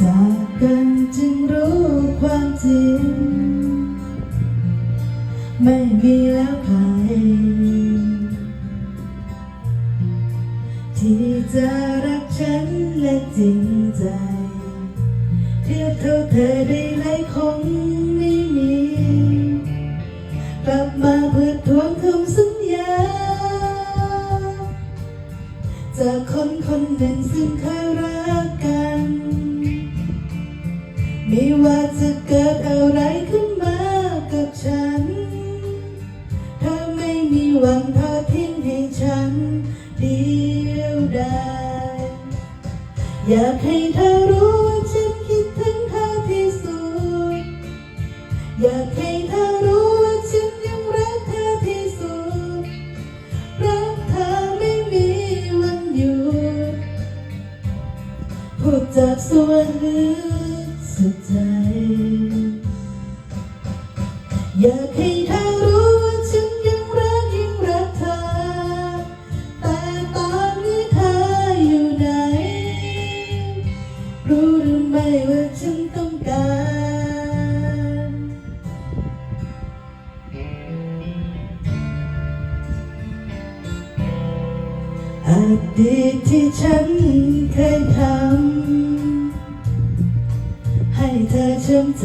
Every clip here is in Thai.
จากกันจึงรู้ความจริง ไม่มีแล้วใคร ที่จะรักฉันและจริงใจ เทียบเท่าเธอได้หลายคน จากคนคนหนึ่งซึ่งเคยรักกัน ไม่ว่าจะเกิดอะไรขึ้นมากับฉัน เธอไม่มีหวังทอดทิ้งให้ฉันเดียวดายอยากให้เธอ พูดจากส่วนลึกสุดใจ อยากให้เธอ อดีตที่ฉันเคยทำให้เธอช้ำใจ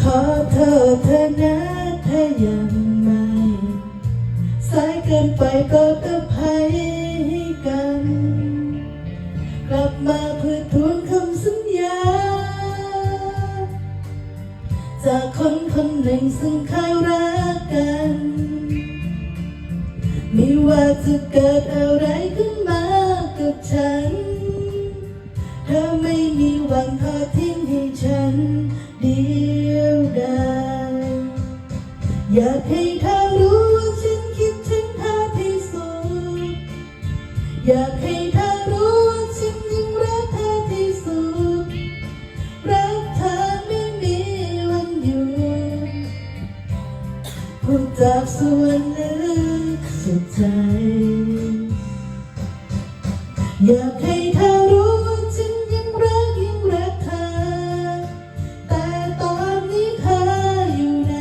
ขอโทษเธอนะถ้ายังไม่สายเกินไปก็อภัยให้กัน กลับมาเพื่อทวงคำสัญญา จากคนคนหนึ่งซึ่งเคยรัก ว่าจะเกิดอะไรขึ้นมากับฉัน เธอไม่มีหวังทอดทิ้งให้ฉันเดียวดายอยากให้เธอรู้ว่าฉันคิดถึงเธอที่สุด อยากให้เธอรู้ว่าฉันยังรักเธอที่สุด รักเธอไม่มีวันหยุดพูดจากส่วนลึก สุดใจ อยากให้เธอรู้ว่าฉันยังรักยังรักเธอ แต่ตอนนี้เธออยู่ไหน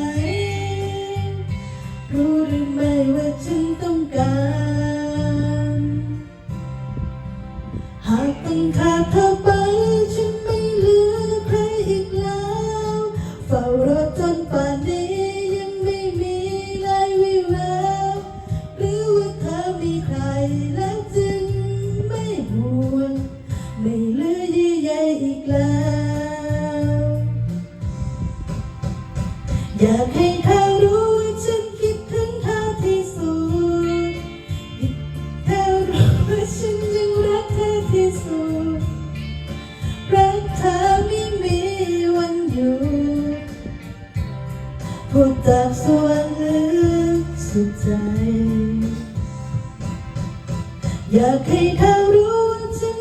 รู้หรือไม่ว่าฉันต้องการ หากต้องขาดเธอไป พูดจากสวรรค์ลึกสุดใจ อยากให้เขารู้ว่าฉัน